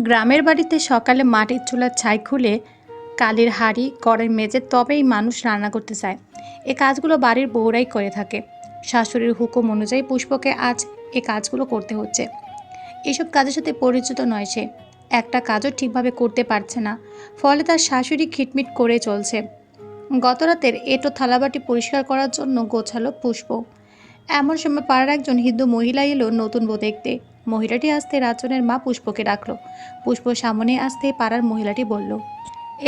গ্রামের বাড়িতে সকালে মাটির চুলার ছাই খুলে কালির হাঁড়ি, কড়াই মেজে তবেই মানুষ রান্না করতে চায়। এ কাজগুলো বাড়ির বউরাই করে থাকে। শাশুড়ির হুকুম অনুযায়ী পুষ্পকে আজ এ কাজগুলো করতে হচ্ছে। এসব কাজের সাথে পরিচিত নয় সে। একটা কাজও ঠিকভাবে করতে পারছে না। ফলে তার শাশুড়ি খিটমিট করে চলছে। গতরাতের এটো থালাবাটি পরিষ্কার করার জন্য গোছালো পুষ্প। এমন সময় পাড়ার একজন হিন্দু মহিলা এলো নতুন বউ দেখতে। মহিলাটি আসতে রাজনের মা পুষ্পকে ডাকলো। পুষ্প সামনে আসতে পাড়ার মহিলাটি বলল,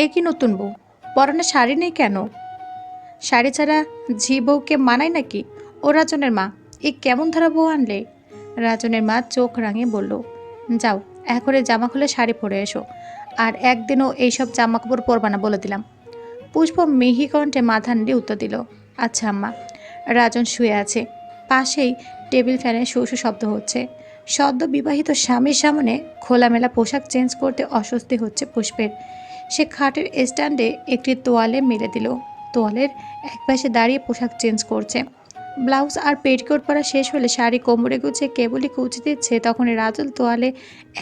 এ কি নতুন বউ? পরনে শাড়ি নেই কেন? শাড়ি ছাড়া ঝি বউকে মানায় নাকি? ও রাজনের মা, এ কেমন ধারা বউ আনলে? রাজনের মা চোখ রাঙিয়ে বলল, যাও এখরে জামা খুলে শাড়ি পরে এসো। আর একদিনও এইসব জামা কাপড় পরবা না বলে দিলাম। পুষ্প মিহি কণ্ঠে মাথা নেড়ে উত্তর দিল আচ্ছা আম্মা। রাজন শুয়ে আছে। পাশেই টেবিল ফ্যানের শো শব্দ হচ্ছে। সদ্য বিবাহিত স্বামীর সামনে খোলামেলা পোশাক চেঞ্জ করতে অস্বস্তি হচ্ছে পুষ্পের। সে খাটের স্ট্যান্ডে একটি তোয়ালে মেলে দিল। তোয়ালের একপাশে দাঁড়িয়ে পোশাক চেঞ্জ করছে। ব্লাউজ আর পেটিকোট পরা শেষ হলে শাড়ি কোমরে গুছিয়ে কেবলই কুচি দিচ্ছে তখন রাজল তোয়ালে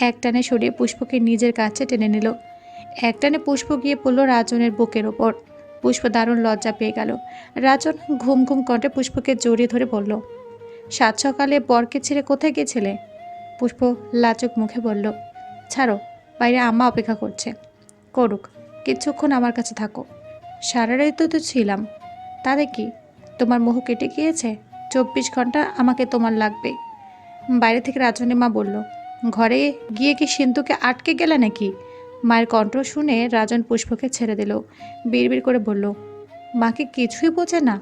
একটানে সরিয়ে পুষ্পকে নিজের কাছে টেনে নিল। একটানে পুষ্প গিয়ে পড়ল রাজনের বুকের ওপর। পুষ্প দারুণ লজ্জা পেয়ে গেল। রাজন ঘুম ঘুম কণ্ঠে পুষ্পকে জড়িয়ে ধরে বলল, সাত সকালে বরকে ছেড়ে কোথায় গেছিলে? পুষ্প লাচক মুখে বলল, ছাড়ো, বাইরে আম্মা অপেক্ষা করছে। করুক, কিছুক্ষণ আমার কাছে থাকো। সারা রাত তো ছিলাম। তাতে কি? তোমার মোহ কেটে গিয়েছে? চব্বিশ ঘণ্টা আমাকে তোমার লাগবে। বাইরে থেকে রাজনী মা বলল, ঘরে গিয়ে কি সিন্ধুকে আটকে গেলে নাকি? মায়ের কণ্ঠ শুনে রাজন পুষ্পকে ছেড়ে দিল। বিড়বিড় করে বলল, মাকে কিছুই বোঝে না।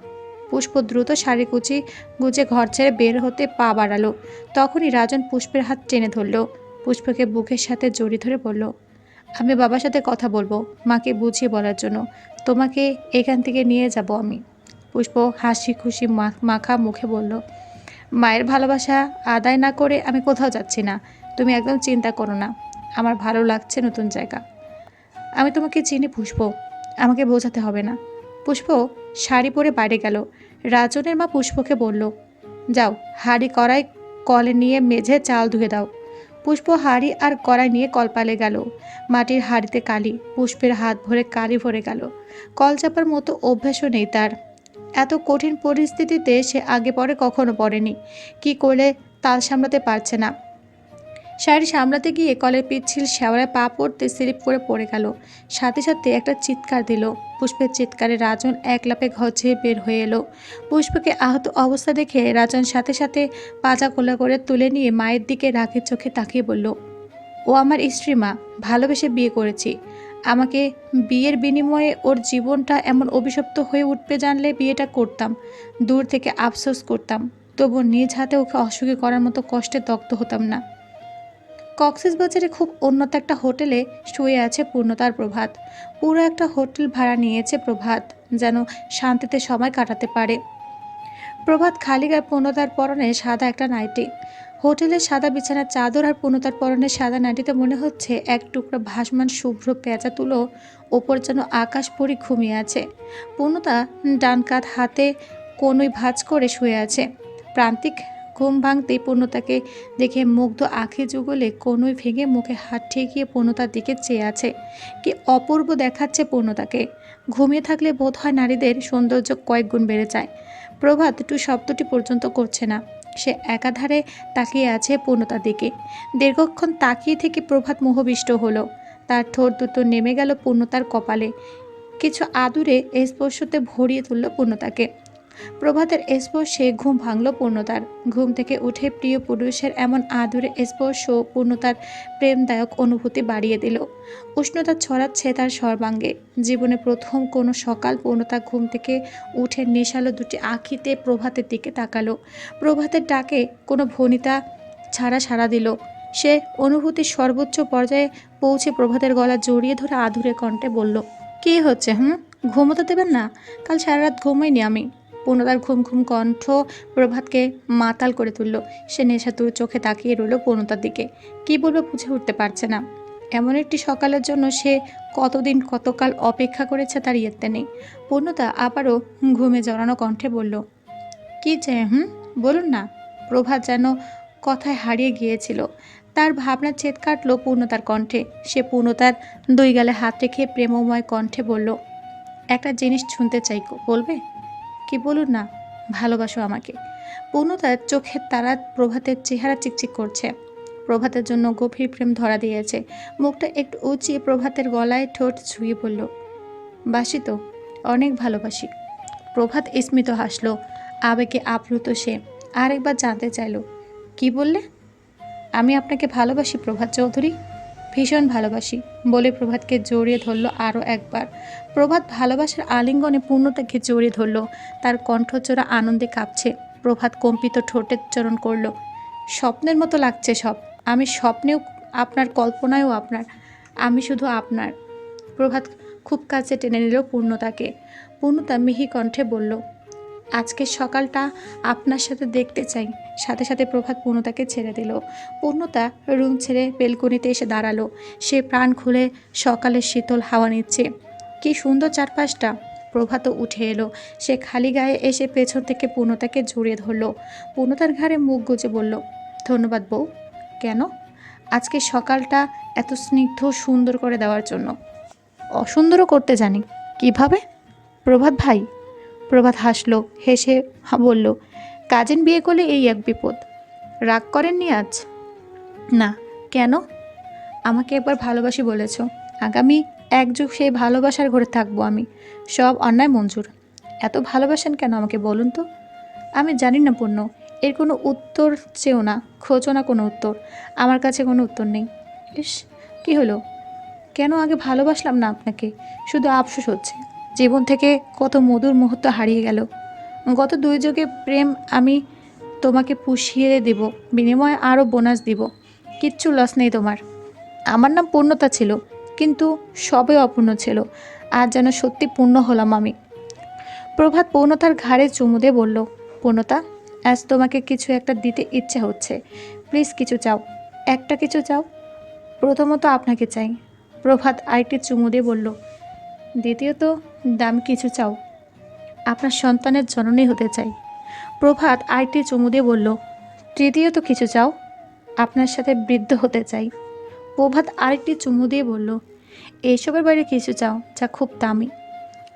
পুষ্প দ্রুত শাড়ি কুচি গুজে ঘর ছেড়ে বের হতে পা বাড়ালো। তখনই রাজন পুষ্পের হাত টেনে ধরল। পুষ্পকে বুকের সাথে জড়িয়ে ধরে বলল, আমি বাবার সাথে কথা বলব, মাকে বুঝিয়ে বলার জন্য। তোমাকে এখান থেকে নিয়ে যাব আমি। পুষ্প হাসি খুশি মাখা মুখে বলল, মায়ের ভালোবাসা আদায় না করে আমি কোথাও যাচ্ছি না। তুমি একদম চিন্তা করো না। আমার ভালো লাগছে নতুন জায়গা। আমি তোমাকে চিনি পুষ্প। আমাকে বোঝাতে হবে না। পুষ্প শাড়ি পরে বাইরে গেল। রাজনের মা পুষ্পকে বলল, যাও, হাড়ি কড়াই কলে নিয়ে মেঝে চাল ধুয়ে দাও। পুষ্প হাড়ি আর কড়াই নিয়ে কলপালে গেল। মাটির হাড়িতে কালি, পুষ্পের হাত ভরে কালি ভরে গেল। কল চাপার মতো অভ্যাসও নেই তার। এত কঠিন পরিস্থিতিতে সে আগে পরে কখনো পড়েনি। কি করলে তাল সামলাতে পারছে না। শাড়ি সামলাতে গিয়ে কলের পিচ্ছিল শ্যাওড়ায় পা পড়তে স্লিপ করে পড়ে গেল। সাথে সাথে একটা চিৎকার দিল। পুষ্পের চিৎকারে রাজন এক লাপে ঘর ছেড়ে বের হয়ে এলো। পুষ্পকে আহত অবস্থা দেখে রাজন সাথে সাথে পাজা কোলা করে তুলে নিয়ে মায়ের দিকে রাগের চোখে তাকিয়ে বলল, ও আমার স্ত্রী মা, ভালোবেসে বিয়ে করেছি। আমাকে বিয়ের বিনিময়ে ওর জীবনটা এমন অভিশপ্ত হয়ে উঠবে জানলে বিয়েটা করতাম, দূর থেকে আফসোস করতাম। তবু নিজ হাতে ওকে অসুখী করার মতো কষ্টে দগ্ধ হতাম না। কক্সেস বাজারে খুব উন্নত একটা হোটেলে শুয়ে আছে পূর্ণতার প্রভাত। পুরো একটা হোটেল ভাড়া নিয়েছে প্রভাত, যেন শান্তিতে সময় কাটাতে পারে। প্রভাত খালি গায়ে পূর্ণতার পরনে সাদা একটা নাইটি। হোটেলের সাদা বিছানার চাদর আর পূর্ণতার পরনে সাদা নাইটিতে মনে হচ্ছে এক টুকরা ভাসমান শুভ্র পেঁচা তুলো, ওপর যেন আকাশ পরি ঘুমিয়ে আছে। পূর্ণতা ডান কাত হাতে কোনোই ভাঁজ করে শুয়ে আছে। প্রান্তিক ঘুম ভাঙতে পূর্ণতাকে দেখে মুগ্ধ আঁখি যুগলে কোনোই ভেঙে মুখে হাত ঠেকিয়ে পূর্ণতার দিকে চেয়ে আছে। কি অপূর্ব দেখাচ্ছে পূর্ণতাকে। ঘুমিয়ে থাকলে বোধ হয় নারীদের সৌন্দর্য কয়েক গুণ বেড়ে যায়। প্রভাত একটু শব্দটি পর্যন্ত করছে না। সে একাধারে তাকিয়ে আছে পূর্ণতার দিকে। দীর্ঘক্ষণ তাকিয়ে থেকে প্রভাত মোহবিষ্ট হলো। তার ঠোঁট দুটো নেমে গেল পূর্ণতার কপালে। কিছু আদুরে স্পর্শতে ভরিয়ে তুলল পূর্ণতাকে। প্রভাতের স্পর্শে ঘুম ভাঙল পূর্ণতার। ঘুম থেকে উঠে প্রিয় পুরুষের এমন আদুরে স্পর্শ পূর্ণতার প্রেমদায়ক অনুভূতি বাড়িয়ে দিল। উষ্ণতা ছড়াচ্ছে তার সর্বাঙ্গে। জীবনে প্রথম কোনো সকাল পূর্ণতা ঘুম থেকে উঠে নেশালো দুটি আখিতে প্রভাতের দিকে তাকালো। প্রভাতের ডাকে কোনো ভনিতা ছাড়া সাড়া দিল। সে অনুভূতির সর্বোচ্চ পর্যায়ে পৌঁছে প্রভাতের গলা জড়িয়ে ধরে আধুরে কণ্ঠে বলল, কী হচ্ছে, হুম? ঘুমোতে দেবেন না? কাল সারা রাত ঘুমাইনি আমি। পূর্ণতার ঘুম ঘুম কণ্ঠ প্রভাতকে মাতাল করে তুলল। সে নেশাতুর চোখে তাকিয়ে রইল পূর্ণতার দিকে। কী বলব বুঝে উঠতে পারছে না। এমন একটি সকালের জন্য সে কতদিন, কতকাল অপেক্ষা করেছে তার ইয়েতে নেই। পূর্ণতা আবারও ঘুমে জড়ানো কণ্ঠে বলল, কী চাই হুম? বলুন না, প্রভাত যেন কথায় হারিয়ে গিয়েছিল। তার ভাবনা ছেদ কাটলো পূর্ণতার কণ্ঠে। সে পূর্ণতার দুই গালে হাত রেখে প্রেমময় কণ্ঠে বলল, একটা জিনিস শুনতে চাইকো বলবে? কি বলুন না? ভালোবাসো আমাকে। পূর্ণতার চোখের তারা প্রভাতের চেহারা চিকচিক করছে। প্রভাতের জন্য গভীর প্রেম ধরা দিয়েছে। মুখটা একটু উঁচিয়ে প্রভাতের গলায় ঠোঁট ছুঁয়ে বলল, বাসি তো, অনেক ভালোবাসি। প্রভাত স্মিত হাসলো, আবেগে আপ্লুত সে, আরেকবার জানতে চাইলো, কি বললে? আমি আপনাকে ভালোবাসি প্রভাত চৌধুরী। ভীষণ ভালোবাসি। বলে প্রভাতকে জড়িয়ে ধরলো আরও একবার। প্রভাত ভালোবাসার আলিঙ্গনে পূর্ণতাকে জড়িয়ে ধরলো। তার কণ্ঠচোরা আনন্দে কাঁপছে। প্রভাত কম্পিত ঠোঁটের চরণ করল, স্বপ্নের মতো লাগছে সব। আমি স্বপ্নেও, আপনার কল্পনায়ও আপনার। আমি শুধু আপনার। প্রভাত খুব কাছে টেনে নিল পূর্ণতাকে। পূর্ণতা মিহি কণ্ঠে বলল আজকের সকালটা আপনার সাথে দেখতে চাই। সাথে সাথে প্রভাত পূর্ণতাকে ছেড়ে দিল। পূর্ণতা রুম ছেড়ে বেলকনিতে এসে দাঁড়াল। সে প্রাণ খুলে সকালের শীতল হাওয়া নিচ্ছে। কি সুন্দর চারপাশটা। প্রভাত উঠে এলো। সে খালি গায়ে এসে পেছন থেকে পূর্ণতাকে জড়িয়ে ধরলো। পূর্ণতার ঘাড়ে মুখ গুজে বলল, ধন্যবাদ বউ। কেন? আজকে সকালটা এত স্নিগ্ধ, সুন্দর করে দেওয়ার জন্য। অসুন্দরও করতে জানি। কীভাবে? প্রভাত ভাই প্রভাত হাসল, হেসে বলল, কাজিন বিয়ে করলে এই এক বিপদ। রাগ করেননি আজ? না, কেন? আমাকে একবার ভালোবাসি বলেছ। আগামী এক যুগ সেই ভালোবাসার ঘরে থাকব আমি। সব অন্যায় মঞ্জুর। এত ভালোবাসেন কেন আমাকে বলুন তো? আমি জানি না পূর্ণ। এর কোনো উত্তর চেও না। খোঁজো না কোনো উত্তর। আমার কাছে কোনো উত্তর নেই। ইস, কী হলো? কেন আগে ভালোবাসলাম না আপনাকে? শুধু আফসোস হচ্ছে। জীবন থেকে কত মধুর মুহূর্ত হারিয়ে গেল। গত দুই যুগে প্রেম আমি তোমাকে পুষিয়ে দেব, বিনিময়ে আরও বোনাস দিব। কিচ্ছু লস নেই তোমার। আমার নাম পূর্ণতা ছিল, কিন্তু সবে অপূর্ণ ছিল। আর যেন সত্যি পূর্ণ হলাম আমি। প্রভাত পূর্ণতার ঘাড়ে চুমু দিয়ে বলল, পূর্ণতা, আজ তোমাকে কিছু একটা দিতে ইচ্ছে হচ্ছে। প্লিজ কিছু চাও। একটা কিছু চাও? প্রথমত আপনাকে চাই। প্রভাত আরেকটি চুমু দিয়ে বলল, দ্বিতীয়ত দাম কিছু চাও। আপনার সন্তানের জননী হতে চাই। প্রভাত আরেকটি চুমু দিয়ে বলল তৃতীয়ত কিছু চাও, আপনার সাথে বৃদ্ধ হতে চাই। প্রভাত আরেকটি চুমু দিয়ে বলল এইসবের বাইরে কিছু চাও যা খুব দামি।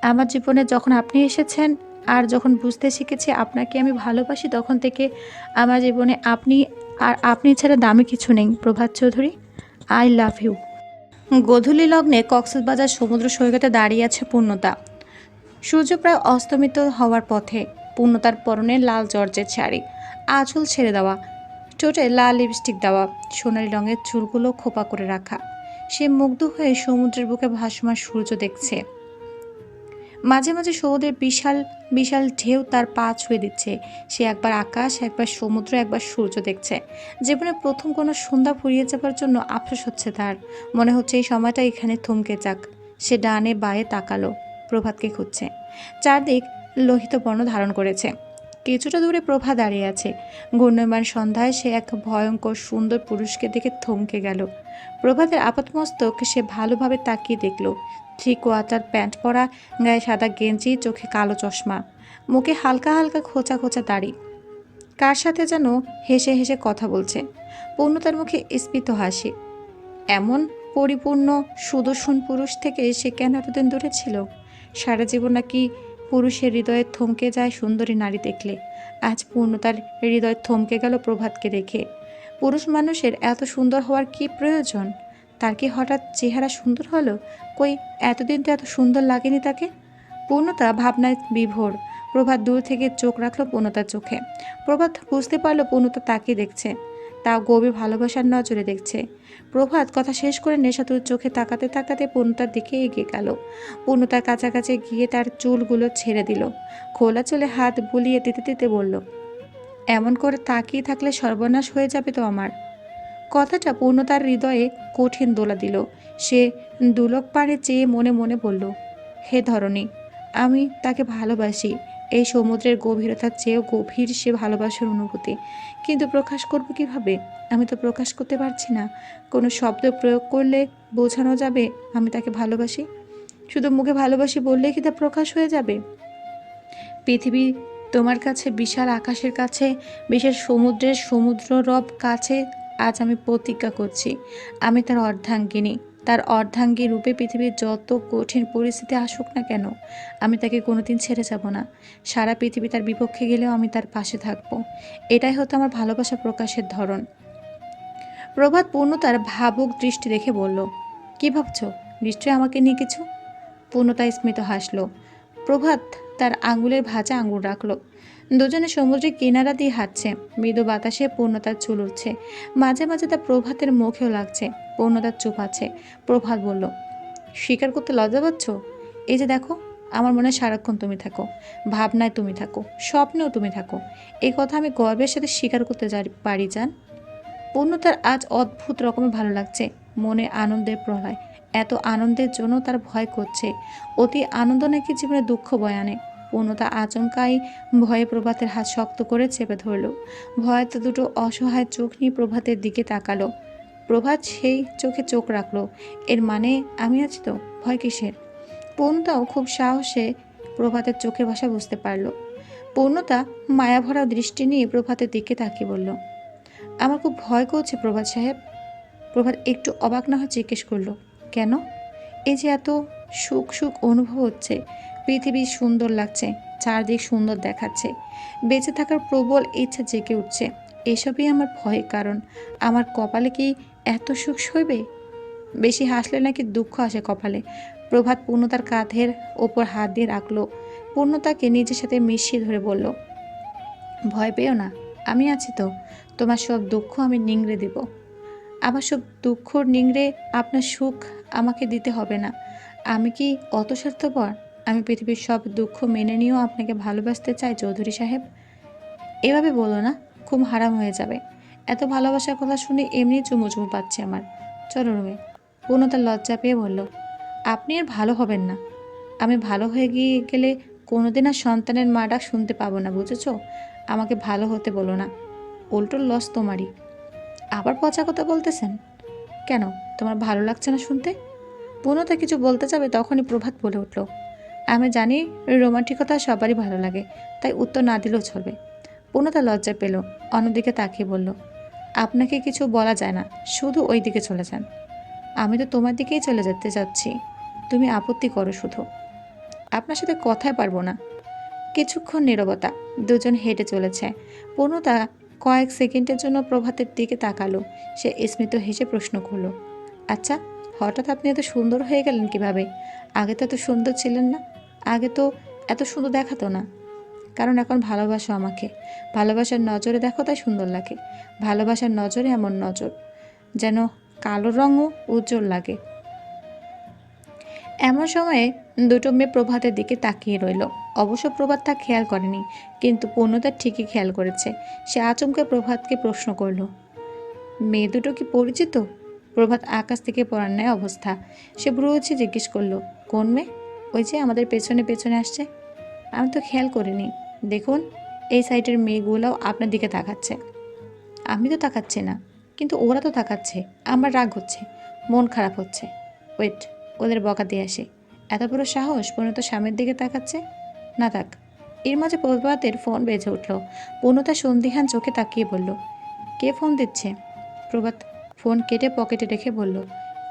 আমার জীবনে যখন আপনি এসেছেন আর যখন বুঝতে শিখেছি আপনাকে আমি ভালোবাসি, তখন থেকে আমার জীবনে আপনি আর আপনি ছাড়া দামি কিছু নেই, Prabhat Chowdhury. I love you. গোধূলি লগ্নে কক্সবাজার সমুদ্র সৈকতে দাঁড়িয়ে আছে পূর্ণতা। সূর্য প্রায় অস্তমিত হওয়ার পথে পূর্ণতার পরনে লাল জর্জের শাড়ি, আঁচল ছেড়ে দেওয়া চোটে লাল লিপস্টিক দেওয়া, সোনালি রঙের চুলগুলো খোপা করে রাখা। সে মুগ্ধ হয়ে সমুদ্রের বুকে ভাসমান সূর্য দেখছে। মাঝে মাঝে সমুদ্রের বিশাল বিশাল ঢেউ তার পা ছুঁয়ে দিচ্ছে। সে একবার আকাশ, একবার সমুদ্র, একবার সূর্য দেখছে। জীবনে প্রথম কোনো সন্ধ্যা ফুরিয়ে যাবার জন্য আফসোস হচ্ছে তার। মনে হচ্ছে এই সময়টা এখানে থমকে যাক। সে ডানে বায়ে তাকালো, প্রভাতকে খুঁজছে। চারদিক লোহিত বর্ণ ধারণ করেছে। কিছুটা দূরে প্রভা দাঁড়িয়ে আছে। ঘূর্ণয়মান সন্ধ্যায় সে এক ভয়ঙ্কর সুন্দর পুরুষকে দেখে থমকে গেল। প্রভাতের আপাতমস্তক সে ভালোভাবে তাকিয়ে দেখল। থ্রি কোয়ার্টার প্যান্ট পরা, গায়ে সাদা গেঞ্জি, চোখে কালো চশমা। মুখে হালকা হালকা খোঁচা খোঁচা দাড়ি। কার সাথে যেন হেসে হেসে কথা বলছে। পূর্ণতার মুখে স্ফীত হাসি। এমন পরিপূর্ণ, সুদর্শন পুরুষ থেকে সে কেন এতদিন দূরে ছিল? সারা জীবন নাকি পুরুষের হৃদয়ে থমকে যায় সুন্দরী নারী দেখলে। আজ পূর্ণতার হৃদয় থমকে গেল প্রভাতকে দেখে। পুরুষ মানুষের এত সুন্দর হওয়ার কি প্রয়োজন? তার কি হঠাৎ চেহারা সুন্দর হলো? কই, এতদিন তো এত সুন্দর লাগেনি তাকে। পূর্ণতা ভাবনায় বিভোর। প্রভাত দূর থেকে চোখ রাখল পূর্ণতার চোখে। প্রভাত বুঝতে পারল পূর্ণতা তাকে দেখছে। তা গভীর ভালোবাসার নজরে দেখছে। প্রভাত কথা শেষ করে নেশাতুর চোখে তাকাতে তাকাতে পূর্ণতার দিকে এগিয়ে গেল। পূর্ণতার কাছাকাছি গিয়ে তার চুলগুলো ছেড়ে দিল। খোলা চুলে হাত বুলিয়ে দিতে দিতে বলল, এমন করে তাকিয়ে থাকলে সর্বনাশ হয়ে যাবে তো আমার। কথাটা পূর্ণতার হৃদয়ে কঠিন দোলা দিল। সে দুলক পাড়ে চেয়ে মনে মনে বলল, হে ধরণী, আমি তাকে ভালোবাসি। এই সমুদ্রের গভীরতার চেয়েও গভীর সে ভালোবাসার অনুভূতি। কিন্তু প্রকাশ করব কীভাবে? আমি তো প্রকাশ করতে পারছি না। কোনো শব্দ প্রয়োগ করলে বোঝানো যাবে আমি তাকে ভালোবাসি? শুধু মুখে ভালোবাসি বললেই কি তা প্রকাশ হয়ে যাবে? পৃথিবী তোমার কাছে বিশাল আকাশের কাছে বিশাল সমুদ্রের সমুদ্র রব কাছে আজ আমি প্রতিজ্ঞা করছি। আমি তার অর্ধাঙ্গিনী। তার অর্ধাঙ্গী রূপে পৃথিবীর যত কঠিন পরিস্থিতি আসুক না কেন, আমি তাকে কোনোদিন ছেড়ে যাব না। সারা পৃথিবী তার বিপক্ষে গেলেও আমি তার পাশে থাকব। এটাই হতো আমার ভালোবাসা প্রকাশের ধরন। প্রভাত পূর্ণতার ভাবুক দৃষ্টি দেখে বলল, কি ভাবছ? নিশ্চয়ই আমাকে নিয়ে কিছু? পূর্ণতা স্মিত হাসলো। প্রভাত তার আঙ্গুলের ভাজা আঙ্গুল রাখল। দুজনে সমুদ্রের কিনারা দিয়ে হাঁটছে। মৃদু বাতাসে পূর্ণতার চুল উঠছে। মাঝে মাঝে তা প্রভাতের মুখেও লাগছে। পূর্ণতার চুপ আছে। প্রভাত বলল, স্বীকার করতে লজ্জা পাচ্ছ? এই যে দেখো, আমার মনে সারাক্ষণ তুমি থাকো। ভাবনায় তুমি থাকো। স্বপ্নেও তুমি থাকো। এই কথা আমি গর্বের সাথে স্বীকার করতে পারি যান পূর্ণতার আজ অদ্ভুত রকমে ভালো লাগছে। মনে আনন্দের প্রলয়। এত আনন্দের জন্য তার ভয় করছে। অতি আনন্দ নাকি জীবনে দুঃখ বয়ে আনে। পূর্ণতা আচমকাই ভয়ে প্রভাতের হাত শক্ত করে চেপে ধরল। ভয়তে দুটো অসহায় চোখ নিয়ে প্রভাতের দিকে তাকালো। প্রভাত সেই চোখে চোখ রাখল। এর মানে আমি আছি তো? ভয় কিসের? পূর্ণতাও খুব সাহসে প্রভাতের চোখের ভাষা বুঝতে পারল। পূর্ণতা মায়াভরা দৃষ্টি নিয়ে প্রভাতের দিকে তাকিয়ে বলল, আমার খুব ভয় করছে প্রভাত সাহেব। প্রভাত একটু অবাক না হয়ে জিজ্ঞেস করল, কেন? এই যে এত সুখ সুখ অনুভব হচ্ছে পৃথিবী সুন্দর লাগছে, চারদিক সুন্দর দেখাচ্ছে। বেঁচে থাকার প্রবল ইচ্ছা জেগে উঠছে। এসবই আমার ভয়ের কারণ। আমার কপালে কি এত সুখ সইবে? বেশি হাসলে নাকি দুঃখ আসে কপালে। প্রভাত পূর্ণতার কাঁধের ওপর হাত দিয়ে রাখল। পূর্ণতাকে নিজের সাথে মিশিয়ে ধরে বলল, ভয় পেও না, আমি আছি তো। তোমার সব দুঃখ আমি নিংড়ে দেব। আমার সব দুঃখ নিংড়ে আপনার সুখ আমাকে দিতে হবে না। আমি কি অত স্বার্থপর? আমি পৃথিবীর সব দুঃখ মেনে নিয়েও আপনাকে ভালোবাসতে চাই, চৌধুরী সাহেব। এভাবে বলো না, খুব হারাম হয়ে যাবে। এত ভালোবাসার কথা শুনে এমনি চুমু চুমু পাচ্ছে আমার। চলো রুমে। পূর্ণতার লজ্জা পেয়ে বলল, আপনি আর ভালো হবেন না। আমি ভালো হয়ে গিয়ে গেলে কোনোদিন আর সন্তানের মা ডাক শুনতে পাবো না, বুঝেছ? আমাকে ভালো হতে বলো না। উল্টো লস তোমারই। আবার পচা কথা বলতেছেন? কেন, তোমার ভালো লাগছে না শুনতে? পূর্ণতা কিছু বলতে যাবে তখনই প্রভাত বলে উঠল আমি জানি রোমান্টিকতা সবারই ভালো লাগে, তাই উত্তর না দিলেও চলবে। পূর্ণতা লজ্জা পেল, অন্যদিকে তাকিয়ে বলল, আপনাকে কিছু বলা যায় না, শুধু ওই দিকে চলে যান। আমি তো তোমার দিকেই চলে যেতে যাচ্ছি তুমি আপত্তি করো শুধু। আপনার সাথে কথাই পারব না। কিছুক্ষণ নীরবতা, দুজন হেঁটে চলেছে। পূর্ণতা কয়েক সেকেন্ডের জন্য প্রভাতের দিকে তাকালো। সে স্মিত হেসে প্রশ্ন করল আচ্ছা হঠাৎ আপনি এত সুন্দর হয়ে গেলেন কীভাবে? আগে তো এত সুন্দর ছিলেন না? আগে তো এত সুন্দর দেখাতো না। কারণ এখন ভালোবাসো আমাকে। ভালোবাসার নজরে দেখো তাই সুন্দর লাগে। ভালোবাসার নজরে এমন নজর, যেন কালো রঙও উজ্জ্বল লাগে। এমন সময়ে দুটো মেয়ে প্রভাতের দিকে তাকিয়ে রইল। অবশ্য প্রভাত তা খেয়াল করেনি, কিন্তু পূর্ণতা ঠিকই খেয়াল করেছে। সে আচমকা প্রভাতকে প্রশ্ন করল, মেয়ে দুটো কি পরিচিত? প্রভাত আকাশ থেকে পড়ার ন্যায় অবস্থা। সে ব্রুহছে জিজ্ঞেস করল, কোন মেয়ে? ওই যে আমাদের পেছনে পেছনে আসছে। আমি তো খেয়াল করিনি। দেখুন, এই সাইডের মেয়েগুলোও আপনার দিকে তাকাচ্ছে। আমি তো তাকাচ্ছি না, কিন্তু ওরা তো তাকাচ্ছে। আমার রাগ হচ্ছে, মন খারাপ হচ্ছে। ওয়েট, ওদের বকা দিয়ে আসে। এত বড় সাহস পূর্ণত স্বামীর দিকে তাকাচ্ছে? না থাক, এর মাঝে প্রভাতের ফোন বেজে উঠল। পূর্ণতা সন্দিহান চোখে তাকিয়ে বলল, কে ফোন দিচ্ছে? প্রভাত ফোন কেটে পকেটে রেখে বলল,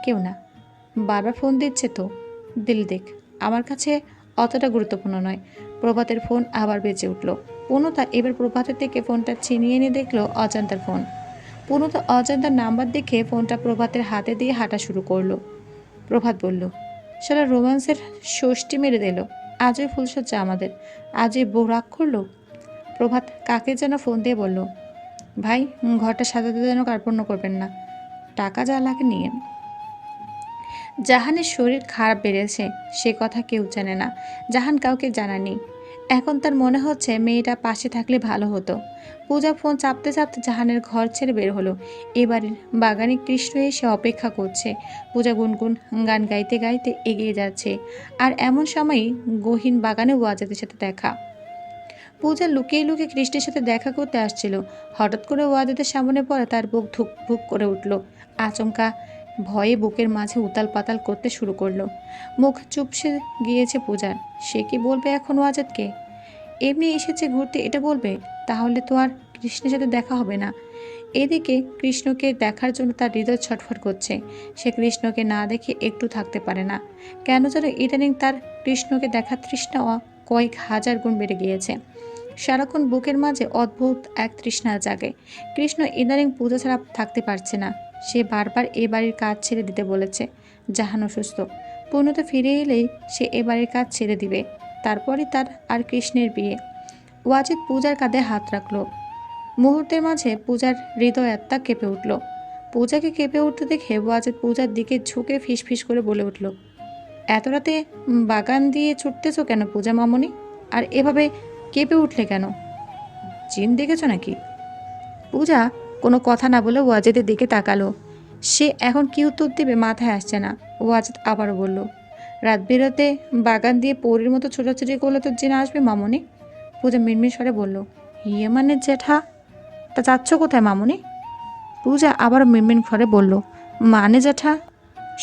কেউ না। বারবার ফোন দিচ্ছে তো, দিল দেখ। আমার কাছে অতটা গুরুত্বপূর্ণ নয়। প্রভাতের ফোন আবার বেঁচে উঠল। পূর্ণতা এবার প্রভাতের থেকে ফোনটা ছিনিয়ে এনে দেখল অজান্তার ফোন। পূর্ণতা অজান্তার নাম্বার দেখে ফোনটা প্রভাতের হাতে দিয়ে হাঁটা শুরু করল। প্রভাত বলল সেটা রোমান্সের ষষ্ঠী মেরে দিল। আজই ফুলসজ্জা আমাদের। আজই বউ রাগ করল। প্রভাত কাকে যেন ফোন দিয়ে বলল, ভাই, ঘরটা সাজাতে যেন কার্পণ্য করবেন না। টাকা যা লাগে নিয়েন। জাহানের শরীর খারাপ বেড়েছে, সে কথা কেউ জানে না। জাহান কাউকে জানানি এখন তার মনে হচ্ছে মেয়েটা পাশে থাকলে ভালো হতো। পূজা ফোন চাপতে চাপতে জাহানের ঘর ছেড়ে বের হলো। এবারের বাগানে কৃষ্ণ এসে অপেক্ষা করছে। পূজা গুনগুন গান গাইতে গাইতে এগিয়ে যাচ্ছে। আর এমন সময়ই গহীন বাগানে ওয়াজাদের সাথে দেখা। পূজা লুকিয়ে লুকিয়ে কৃষ্ণের সাথে দেখা করতে আসছিল। হঠাৎ করে ওয়াজাদের সামনে পড়ে তার বুক ধুক ভুক করে উঠল। আচমকা ভয়ে বুকের মাঝে উতাল পাতাল করতে শুরু করল। মুখ চুপসে গিয়েছে পূজার। সে কি বলবে এখন ওয়াজাদকে? এমনি এসেছে ঘুরতে, এটা বলবে? তাহলে তো আর কৃষ্ণের সাথে দেখা হবে না। এদিকে কৃষ্ণকে দেখার জন্য তার হৃদয় ছটফট করছে। সে কৃষ্ণকে না দেখে একটু থাকতে পারে না। কেন যেন ইদানিং তার কৃষ্ণকে দেখার তৃষ্ণা কয়েক হাজার গুণ বেড়ে গিয়েছে। সারাক্ষণ বুকের মাঝে অদ্ভুত এক তৃষ্ণা জাগে। কৃষ্ণ ইদানিং পূজা ছাড়া থাকতে পারছে না। সে বারবার এ বাড়ির কাজ ছেড়ে দিতে বলেছে। জাহান অসুস্থ পূর্ণতা ফিরে এলেই সে এ বাড়ির কাজ ছেড়ে দিবে। তারপরই তার আর কৃষ্ণের বিয়ে। ওয়াজিদ পূজার কাঁধে হাত রাখল। মুহূর্তের মাঝে পূজার হৃদয় আত্মা কেঁপে উঠল। পূজাকে কেঁপে উঠতে দেখে ওয়াজিদ পূজার দিকে ঝুঁকে ফিসফিস করে বলে উঠল, এত রাতে বাগান দিয়ে ছুটতেছো কেন পূজা মামনি? আর এভাবে কেঁপে উঠলে কেন? জিন দেখেছ নাকি? পূজা কথা না বলে ওয়াজেদের দিকে তাকালো। সে এখন কি উত্তর দেবে মাথায় আসছে না। ওয়াজেদ আবারও বলল, রাত বেরোতে বাগান দিয়ে পৌরির মতো ছোটাছুটি করলে তো জেনে আসবে মামনি? পূজা মিনমিন স্বরে বলল ইয়ে মানে জেঠা? তা যাচ্ছ কোথায় মামনি? পূজা আবার মিনমিন স্বরে বলল মানে জেঠা?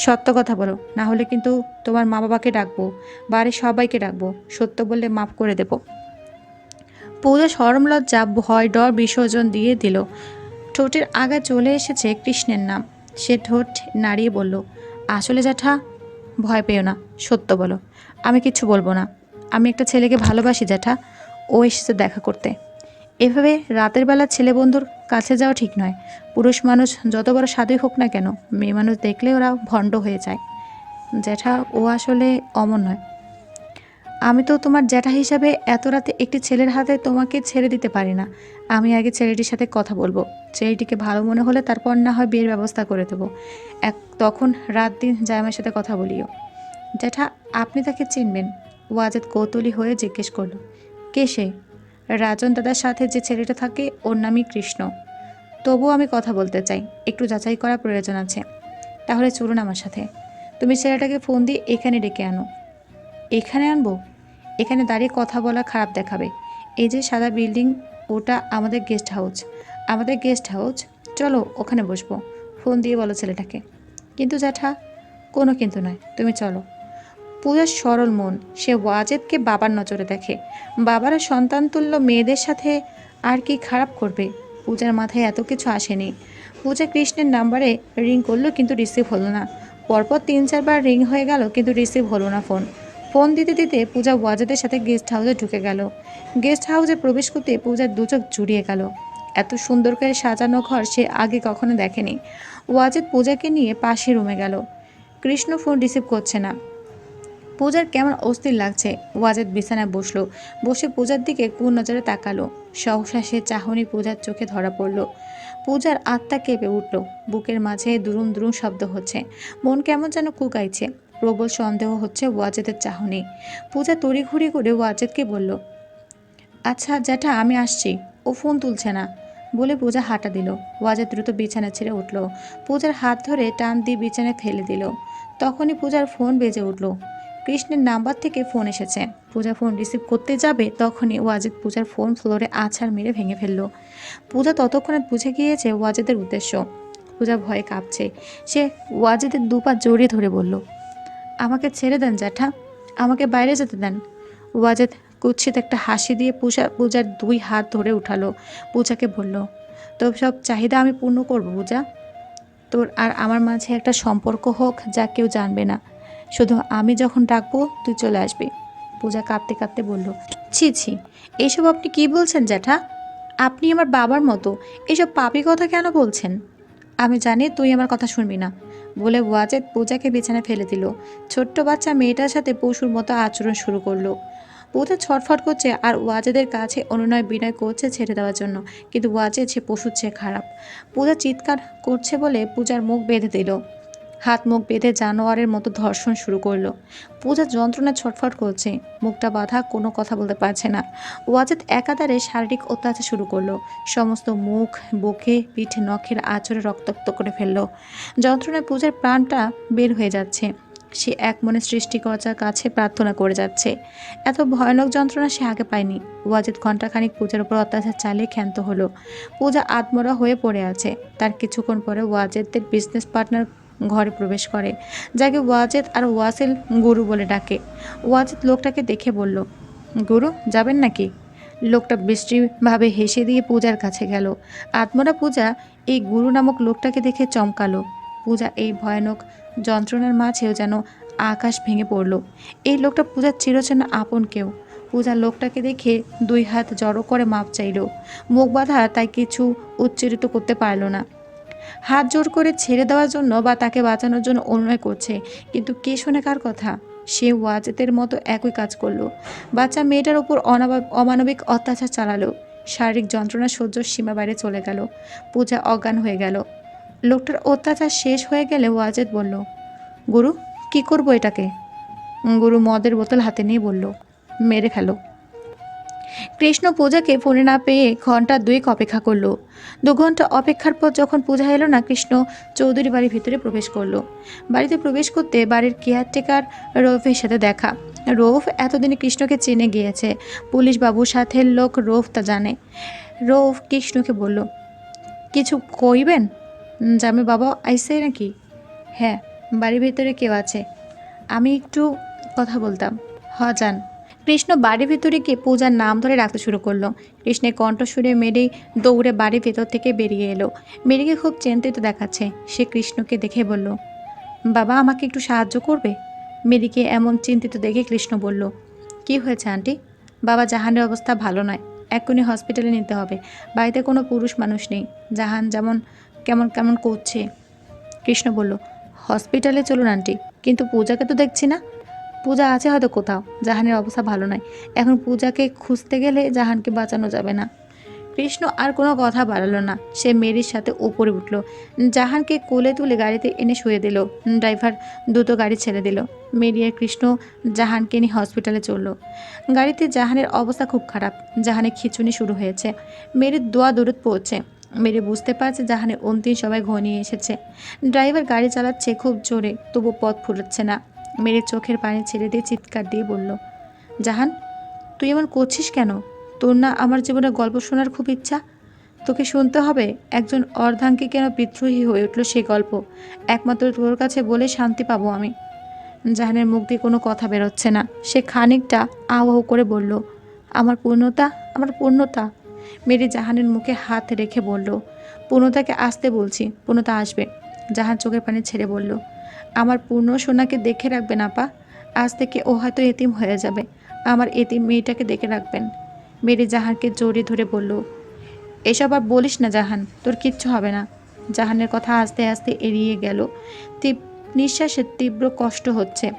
সত্য কথা বলো, না হলে কিন্তু তোমার মা বাবাকে ডাকবো, বাড়ির সবাইকে ডাকবো, সত্য বললে মাফ করে দেব। পূজা সরম লজ্জা, ভয়, ডর, বিসর্জন দিয়ে দিল। ঠোঁটের আগা চলে এসেছে কৃষ্ণের নাম। সে ঠোঁট নাড়িয়ে বলল, আসলে জ্যাঠা, ভয় পেও না, সত্য বলো। আমি কিচ্ছু বলব না। আমি একটা ছেলেকে ভালোবাসি জ্যাঠা। ও এসেছে দেখা করতে। এভাবে রাতের বেলা ছেলে বন্ধুর কাছে যাওয়া ঠিক নয়। পুরুষ মানুষ যত বড় সাধুই হোক না কেন, মেয়ে মানুষ দেখলে ওরা ভণ্ড হয়ে যায়। জ্যাঠা, ও আসলে অমন নয়। আমি তো তোমার জ্যাঠা হিসাবে এত রাতে একটি ছেলের হাতে তোমাকে ছেড়ে দিতে পারি না। আমি আগে ছেলেটির সাথে কথা বলব। ছেলেটিকে ভালো মনে হলে তারপর না হয় বিয়ের ব্যবস্থা করে দেবো। এক, তখন রাত দিন জায়মার সাথে কথা বলিও। জ্যাঠা, আপনি তাকে চিনবেন। ওয়াজেদ কৌতূহলী হয়ে জিজ্ঞেস করল, কে সে? রাজন দাদার সাথে যে ছেলেটা থাকে, ওর নামই কৃষ্ণ। তবুও আমি কথা বলতে চাই। একটু যাচাই করা প্রয়োজন আছে। তাহলে চলুন আমার সাথে। তুমি ছেলেটাকে ফোন দিয়ে এখানে ডেকে আনো। এখানে আনব? এখানে দাঁড়িয়ে কথা বলা খারাপ দেখাবে। এই যে সাদা বিল্ডিং, ওটা আমাদের গেস্ট হাউস আমাদের গেস্ট হাউস চলো ওখানে বসবো। ফোন দিয়ে বলো ছেলেটাকে। কিন্তু জ্যাঠা, কোনো কিন্তু নয়, তুমি চলো। পূজার সরল মন, সে ওয়াজেদকে বাবার নজরে দেখে। বাবারা সন্তান তুল্য মেয়েদের সাথে আর কি খারাপ করবে? পূজার মাথায় এত কিছু আসেনি। পূজা কৃষ্ণের নাম্বারে রিং করল কিন্তু রিসিভ হলো না। পরপর তিন, চারবার রিং হয়ে গেল, কিন্তু রিসিভ হলো না ফোন ফোন দিতে দিতে পূজা ওয়াজেদের সাথে গেস্ট হাউসে ঢুকে গেল। গেস্ট হাউসে প্রবেশ করতে পূজার দুচোখ জুড়িয়ে গেল। এত সুন্দর করে সাজানো ঘর সে আগে কখনো দেখেনি। ওয়াজেদ পূজাকে নিয়ে পাশে রুমে গেল। কৃষ্ণ ফোন রিসিভ করছে না। পূজার কেমন অস্থির লাগছে। ওয়াজেদ বিছানায় বসল। বসে পূজার দিকে নজরে তাকালো। সহসা সে চাহনি পূজার চোখে ধরা পড়ল। পূজার আত্মা কেঁপে উঠল। বুকের মাঝে দুরুম দুরুম শব্দ হচ্ছে। মন কেমন যেন কুকাইছে। প্রবল সন্দেহ হচ্ছে ওয়াজেদের চাহনি। পূজা তড়িঘড়ি করে ওয়াজেদকে বলল আচ্ছা জ্যাঠা, আমি আসছি। ও ফোন তুলছে না। বলে পূজা হাঁটা দিল। ওয়াজেদ দ্রুত বিছানা ছেড়ে উঠল। পূজার হাত ধরে টান দিয়ে বিছানায় ফেলে দিল। তখনই পূজার ফোন বেজে উঠল। কৃষ্ণের নাম্বার থেকে ফোন এসেছে। পূজা ফোন রিসিভ করতে যাবে, তখনই ওয়াজেদ পূজার ফোন ফ্লোরে আছাড় মেরে ভেঙে ফেলল। পূজা ততক্ষণে বুঝে গিয়েছে ওয়াজেদের উদ্দেশ্য। পূজা ভয়ে কাঁপছে। সে ওয়াজেদের দুপা জড়িয়ে ধরে বলল আমাকে ছেড়ে দেন, জ্যাঠা। আমাকে বাইরে যেতে দেন। ওয়াজেদ কুৎসিত একটা হাসি দিয়ে পূজা, পূজার দুই হাত ধরে উঠালো। পূজাকে বলল, তোর সব চাহিদা আমি পূর্ণ করব, পূজা। তোর আর আমার মাঝে একটা সম্পর্ক হোক যা কেউ জানবে না। শুধু আমি যখন ডাকবো, তুই চলে আসবি। পূজা কাঁদতে কাঁদতে বলল, ছি ছি এইসব আপনি কি বলছেন, জ্যাঠা? আপনি আমার বাবার মতো। এসব পাপি কথা কেন বলছেন? আমি জানি তুই আমার কথা শুনবি না। বলে ওয়াজেদ পূজাকে বিছানা ফেলে দিল। ছোট্ট বাচ্চা মেয়েটার সাথে পশুর মতো আচরণ শুরু করল। পূজা ছটফট করছে আর ওয়াজেদের কাছে অনুনয় বিনয় করছে ছেড়ে দেওয়ার জন্য। কিন্তু ওয়াজেদ, সে পশুর চেয়ে খারাপ। পূজা চিৎকার করছে বলে পূজার মুখ বেঁধে দিল। হাত মুখ বেঁধে জানোয়ারের মতো ধর্ষণ শুরু করল। পূজা যন্ত্রণা ছটফট করছে। মুখটা বাঁধা কোনো কথা বলতে পারছে না। ওয়াজেদ একাধারে শারীরিক অত্যাচার শুরু করল। সমস্ত মুখ, বুকে, পিঠে, নখের আচরে রক্তাক্ত করে ফেলল। যন্ত্রণায় পূজার প্রাণটা বের হয়ে যাচ্ছে। সে এক মনে সৃষ্টিকর্তার কাছে প্রার্থনা করে যাচ্ছে। এত ভয়ানক যন্ত্রণা সে আগে পায়নি। ওয়াজেদ ঘণ্টাখানিক পূজার উপর অত্যাচার চালিয়ে ক্ষান্ত হলো। পূজা আত্মরা হয়ে পড়ে আছে। তার কিছুক্ষণ পরে ওয়াজেদের বিজনেস পার্টনার ঘরে প্রবেশ করে, যাকে ওয়াজেদ আর ওয়াসিল গুরু বলে ডাকে। ওয়াজেদ লোকটাকে দেখে বলল, গুরু, যাবেন নাকি? লোকটা বৃষ্টিভাবে হেসে দিয়ে পূজার কাছে গেল। আত্মরা পূজা এই গুরু নামক লোকটাকে দেখে চমকালো। পূজা এই ভয়ানক যন্ত্রণার মাঝেও যেন আকাশ ভেঙে পড়ল। এই লোকটা পূজার চিরচেনা আপন কেউ। পূজা লোকটাকে দেখে দুই হাত জড়ো করে মাপ চাইল। মুখ বাঁধা তাই কিছু উচ্চারিত করতে পারল না। হাত জোর করে ছেড়ে দেওয়ার জন্য বা তাকে বাঁচানোর জন্য অনুনয় করছে। কিন্তু কে শোনে কার কথা? সে ওয়াজেতের মতো একই কাজ করল। বাচ্চা মেয়েটার অনাবা- অমানবিক অত্যাচার চালালো। শারীরিক যন্ত্রণা সহ্য সীমা বাইরে চলে গেল। পূজা অজ্ঞান হয়ে গেল। লোকটার অত্যাচার শেষ হয়ে গেলে ওয়াজেদ বলল, গুরু, কি করব এটাকে? গুরু মদের বোতল হাতে নিয়ে বলল, মেরে ফেলো। কৃষ্ণ পূজাকে ফোনে না পেয়ে ঘণ্টা দুয়েক অপেক্ষা করল। দু ঘণ্টা অপেক্ষার পর যখন পূজা এলো না, কৃষ্ণ চৌধুরী বাড়ির ভিতরে প্রবেশ করল। বাড়িতে প্রবেশ করতে বাড়ির কেয়ারটেকার রৌফের সাথে দেখা। রৌফ এতদিনে কৃষ্ণকে চেনে গিয়েছে। পুলিশ বাবুর সাথে লোক রৌফ তা জানে। রৌফ কৃষ্ণকে বলল, কিছু কইবেন? জামে বাবা আইসে নাকি? হ্যাঁ বাড়ির ভিতরে কেউ আছে। আমি একটু কথা বলতাম। হ, যান। কৃষ্ণ বাড়ির ভিতরে গিয়ে পূজার নাম ধরে রাখতে শুরু করল। কৃষ্ণের কণ্ঠ শুনে মেরি দৌড়ে বাড়ির ভেতর থেকে বেরিয়ে এলো। মেরিকে খুব চিন্তিত দেখাচ্ছে। সে কৃষ্ণকে দেখে বলল, বাবা, আমাকে একটু সাহায্য করবে? মেরিকে এমন চিন্তিত দেখে কৃষ্ণ বলল, কি হয়েছে আন্টি? বাবা, জাহানের অবস্থা ভালো নয়। এক্ষুনি হসপিটালে নিতে হবে। বাড়িতে কোনো পুরুষ মানুষ নেই। জাহান যেমন, কেমন কেমন করছে? কৃষ্ণ বলল, হসপিটালে চলুন আন্টি। কিন্তু পূজাকে তো দেখছি না। পূজা আছে হয়তো কোথাও, জাহানের অবস্থা ভালো নয়। এখন পূজাকে খুঁজতে গেলে জাহানকে বাঁচানো যাবে না। কৃষ্ণ আর কোনো কথা বাড়ালো না। সে মেরির সাথে উপরে উঠল। জাহানকে কোলে তুলে গাড়িতে এনে শুয়ে দিল। ড্রাইভার দ্রুত গাড়ি ছেড়ে দিল। মেরি আর কৃষ্ণ জাহানকে নিয়ে হসপিটালে চলল। গাড়িতে জাহানের অবস্থা খুব খারাপ। জাহানের খিচুনি শুরু হয়েছে। মেরির দোয়া দূরত পড়ছে। মেরি বুঝতে পারছে জাহানের অন্তিম সবাই ঘনিয়ে এসেছে। ড্রাইভার গাড়ি চালাচ্ছে খুব জোরে তবু পথ ফুরোচ্ছে না। মেরির চোখের পানি ছেড়ে দিয়ে চিৎকার দিয়ে বলল, জাহান, তুই এমন করছিস কেন? তোর না আমার জীবনে গল্প শোনার খুব ইচ্ছা? তোকে শুনতে হবে? একজন অর্ধাঙ্গী কেন বিদ্রোহী হয়ে উঠল সেই গল্প? একমাত্র তোর কাছে বলে শান্তি পাবো আমি। জাহানের মুখ দিয়ে কোনো কথা বেরোচ্ছে না। সে খানিকটা আহ করে বলল, আমার পূর্ণতা আমার পূর্ণতা। মেরি জাহানের মুখে হাত রেখে বলল, পূর্ণতাকে আসতে বলছি, পূর্ণতা আসবে। জাহান চোখের পানি ছেড়ে বলল আমার পূর্ণ সোনাকে দেখে রাখবেন, আপা। আজ থেকে ও হয়তো এতিম হয়ে যাবে। আমার এতিম মেয়েটাকে দেখে রাখবেন। মেরি জাহানকে জোরে ধরে বলল, এসব আর বলিস না জাহান, তোর কিচ্ছু হবে না। জাহানের কথা আস্তে আস্তে এড়িয়ে গেল। তীব- নিঃশ্বাসের তীব্র কষ্ট হচ্ছে।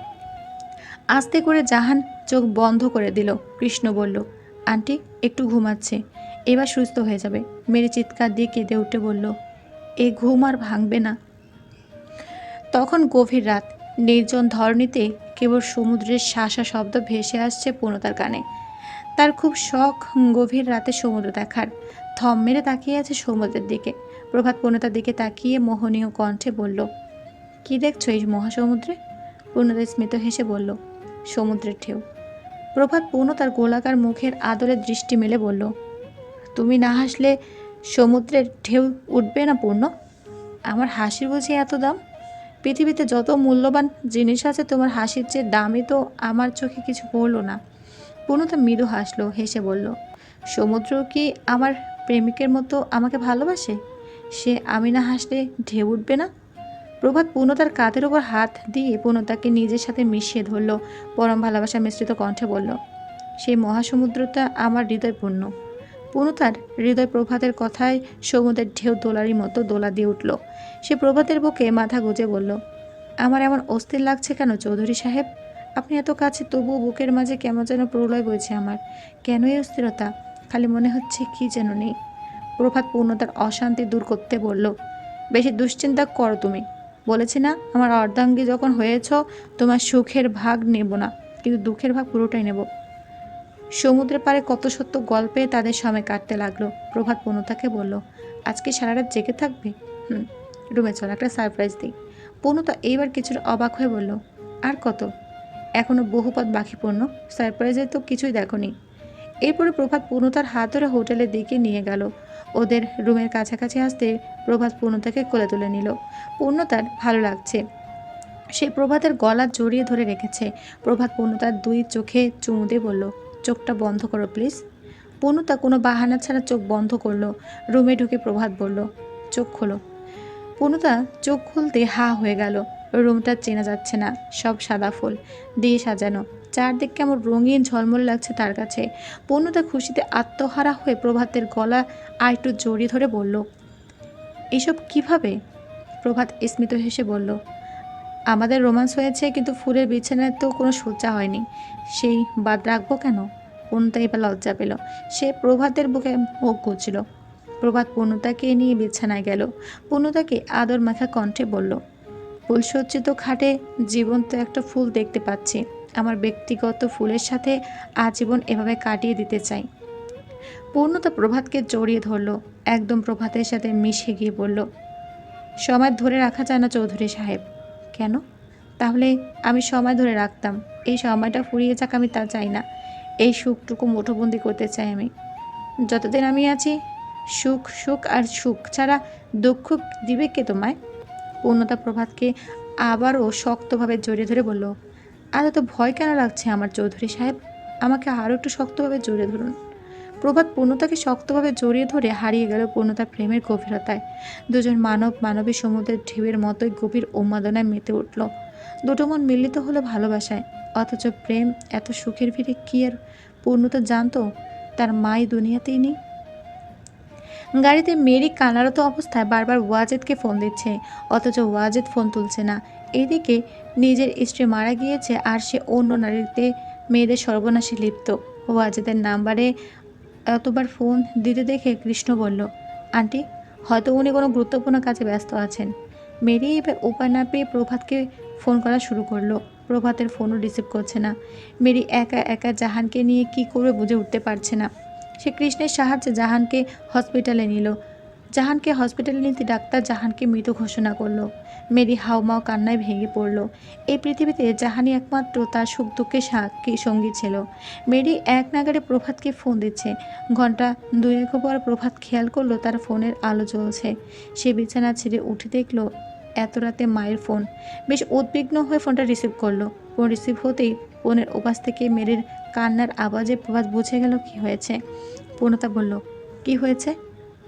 আস্তে করে জাহান চোখ বন্ধ করে দিল। কৃষ্ণ বলল, আন্টি, একটু ঘুমাচ্ছে। এবার সুস্থ হয়ে যাবে। মেরে চিৎকার দিয়ে কেঁদে উঠে বলল, এ ঘুম আর ভাঙবে না। তখন গভীর রাত। নির্জন ধরণীতে কেবল সমুদ্রের শাসা শব্দ ভেসে আসছে পূর্ণতার কানে। তার খুব শখ গভীর রাতে সমুদ্র দেখার। থম মেরে তাকিয়ে আছে সমুদ্রের দিকে। প্রভাত পূর্ণতার দিকে তাকিয়ে মোহনীয় কণ্ঠে বলল, কি দেখছ এই মহাসমুদ্রে? পূর্ণতা স্মিত হেসে বলল, সমুদ্রের ঢেউ। প্রভাত পূর্ণ তার গোলাকার মুখের আদরে দৃষ্টি মেলে বলল, তুমি না হাসলে সমুদ্রের ঢেউ উঠবে না পূর্ণ? আমার হাসির বুঝি এত দাম? পৃথিবীতে যত মূল্যবান জিনিস আছে, তোমার হাসির চেয়ে দামই তো আমার চোখে কিছু পড়ল না। পূর্ণতা মৃদু হাসলো, হেসে বলল, সমুদ্র কি আমার প্রেমিকের মতো আমাকে ভালোবাসে? সে আমি না হাসলে ঢেউ উঠবে না? প্রভাত পূর্ণতার কাঁধের ওপর হাত দিয়ে পূর্ণতাকে নিজের সাথে মিশিয়ে ধরল, পরম ভালোবাসা মিশ্রিত কণ্ঠে বলল, সেই মহাসমুদ্রটা আমার হৃদয়পূর্ণ। পূর্ণতার হৃদয় প্রভাতের কথায় সমুদ্রের ঢেউ দোলারই মতো দোলা দিয়ে উঠল। সে প্রভাতের বুকে মাথা গুজে বলল, আমার এমন অস্থির লাগছে কেন, চৌধুরী সাহেব? আপনি এত কাছে, তবুও বুকের মাঝে কেমন যেন প্রলয় বইছে আমার। কেন এই অস্থিরতা? খালি মনে হচ্ছে কি যেন নেই। প্রভাত পূর্ণতার অশান্তি দূর করতে বলল, বেশি দুশ্চিন্তা করো তুমি। বলেছি না, আমার অর্ধাঙ্গী যখন হয়েছ, তোমার সুখের ভাগ নেব না, কিন্তু দুঃখের ভাগ পুরোটাই নেব। সমুদ্রের পাড়ে কত সত্য গল্পে তাদের সময় কাটতে লাগল। প্রভাত পূর্ণতাকে বলল, আজকে সারা রাত জেগে থাকবে? হুম, রুমে চল, একটা সারপ্রাইজ দিই। পূর্ণতা এইবার কিছুটা অবাক হয়ে বলল, আর কত? এখনও বহু পথ বাকি পূর্ণ সারপ্রাইজে তো কিছুই দেখনি। এরপরে প্রভাত পূর্ণতার হাত ধরে হোটেলের দিকে নিয়ে গেল। ওদের রুমের কাছাকাছি আসতে প্রভাত পূর্ণতাকে কোলে তুলে নিল। পূর্ণতার ভালো লাগছে। সে প্রভাতের গলা জড়িয়ে ধরে রেখেছে। প্রভাত পূর্ণতার দুই চোখে চুমু দিয়ে বলল চোখটা বন্ধ করো, প্লিজ। পূর্ণতা কোনো বাহানা ছাড়া চোখ বন্ধ করল। রুমে ঢুকে প্রভাত বলল, চোখ খোলো। পূর্ণতা চোখ খুলতে হা হয়ে গেল। রুমটা চেনা যাচ্ছে না, সব সাদা ফুল, দিয়ে সাজানো। চারদিক কেমন রঙিন ঝলমল লাগছে তার কাছে। পূর্ণতা খুশিতে আত্মহারা হয়ে প্রভাতের গলা আর একটু জড়িয়ে ধরে বলল, এসব কীভাবে? প্রভাত স্মিত হেসে বলল আমাদের রোমান্স হয়েছে, কিন্তু ফুলের বিছানায় তো কোনো সজ্জা হয়নি। সেই বাদ রাখব কেন? পূর্ণতা এবার লজ্জা পেল। সে প্রভাতের বুকে মুখ করছিল প্রভাত পূর্ণতাকে নিয়ে বিছানায় গেল। পূর্ণতাকে আদর মাখা কণ্ঠে বলল, ফুলসজ্জিত খাটে জীবন্ত একটা ফুল দেখতে পাচ্ছি। আমার ব্যক্তিগত ফুলের সাথে আজীবন এভাবে কাটিয়ে দিতে চাই। পূর্ণতা প্রভাতকে জড়িয়ে ধরলো। একদম প্রভাতের সাথে মিশে গিয়ে বলল, সময় ধরে রাখা যায় না চৌধুরী সাহেব। কেন? তাহলে আমি সময় ধরে রাখতাম। এই সময়টা ফুরিয়ে যাক আমি তা চাই না। এই সুখটুকু মুঠোবন্দি করতে চাই আমি। যতদিন আমি আছি, সুখ সুখ আর সুখ ছাড়া দুঃখ দিবে কে তোমায়? পূর্ণতা প্রভাতকে আবারও শক্তভাবে জড়িয়ে ধরে বলল আর তো ভয় কেন লাগছে আমার চৌধুরী সাহেব? আমাকে আরও একটু শক্তভাবে জড়িয়ে ধরুন। প্রভাত পূর্ণতাকে শক্তভাবে জড়িয়ে ধরে হারিয়ে গেল পূর্ণতার প্রেমের গভীরতায়। দুজন মানব মানবী সমুদ্রের ঢেউয়ের মতোই গভীর উন্মাদনায় মেতে উঠল। দুটো মন মিলিত হলো ভালোবাসায়। অথচ প্রেম এত সুখের ভিড়ে কি আর পূর্ণতা জানতো? তার মাই দুনিয়াতেই নেই। গাড়িতে মেরি কানারত অবস্থায় বারবার ওয়াজেদকে ফোন দিচ্ছে। অথচ ওয়াজেদ ফোন তুলছে না। এদিকে নিজের স্ত্রী মারা গিয়েছে আর সে অন্য নারীতে মেয়েদের সর্বনাশে লিপ্ত। ওয়াজেদের নাম্বারে এতবার ফোন দিতে দেখে কৃষ্ণ বলল, আন্টি, হয়তো উনি কোনো গুরুত্বপূর্ণ কাজে ব্যস্ত আছেন। মেরি এবার উপায় না পেয়ে প্রভাতকে ফোন করা শুরু করল। প্রভাতের ফোনও রিসিভ করছে না। মেরি একা একা জাহানকে নিয়ে কি করে বুঝে উঠতে পারছে না। সে কৃষ্ণের সাহায্যে জাহানকে হসপিটালে নিল। জাহানকে হসপিটালে নিতে ডাক্তার জাহানকে মৃত ঘোষণা করল। মেরি হাউমাও কান্নায় ভেঙে পড়ল। এই পৃথিবীতে জাহানি একমাত্র তার সুখ দুঃখের সাক্ষী, সঙ্গী ছিল। মেরি এক নাগারে প্রভাতকে ফোন দিচ্ছে। ঘণ্টা দুয়েক পর প্রভাত খেয়াল করল তার ফোনের আলো জ্বলছে। সে বিছানা ছেড়ে উঠে দেখল এত রাতে মায়ের ফোন। বেশ উদ্বিগ্ন হয়ে ফোনটা রিসিভ করল। ফোন রিসিভ হতেই ফোনের ওপাশ থেকে মেরির কান্নার আওয়াজে প্রভাত বুঝে গেল কি হয়েছে। পূর্ণতা বলল, কি হয়েছে?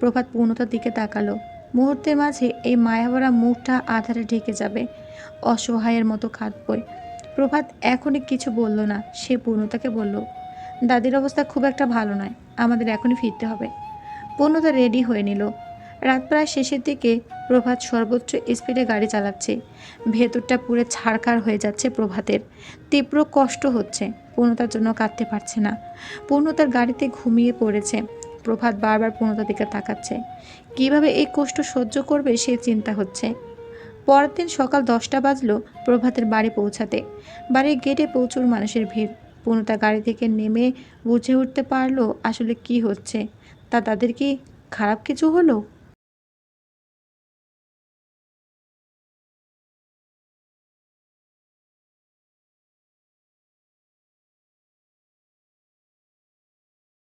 প্রভাত পূর্ণতার দিকে তাকালো। মুহূর্তের মাঝে এই মায়াভরা মুখটা আধারে ঢেকে যাবে। অসহায়ের মতো কাঁদবই প্রভাত এখনই কিছু বলল না, সে পূর্ণতাকে বলল, দাদির অবস্থা খুব একটা ভালো নয়, আমাদের এখনই ফিরতে হবে। পূর্ণতা রেডি হয়ে নিল। রাত প্রায় শেষের দিকে প্রভাত সর্বোচ্চ স্পিডে গাড়ি চালাচ্ছে। ভেতরটা পুরো ছাড়খাড় হয়ে যাচ্ছে প্রভাতের। তীব্র কষ্ট হচ্ছে। পূর্ণতার জন্য কাঁদতে পারছে না। পূর্ণতার গাড়িতে ঘুমিয়ে পড়েছে। প্রভাত বারবার পূর্ণতার দিকে তাকাচ্ছে। কীভাবে এই কষ্ট সহ্য করবে সে চিন্তা হচ্ছে। পরের দিন সকাল দশটা বাজলো প্রভাতের বাড়ি পৌঁছাতে। বাড়ির গেটে প্রচুর মানুষের ভিড়। পূর্ণতা গাড়ি থেকে নেমে বুঝে উঠতে পারল আসলে কি হচ্ছে। তা তাদের কি খারাপ কিছু হলো?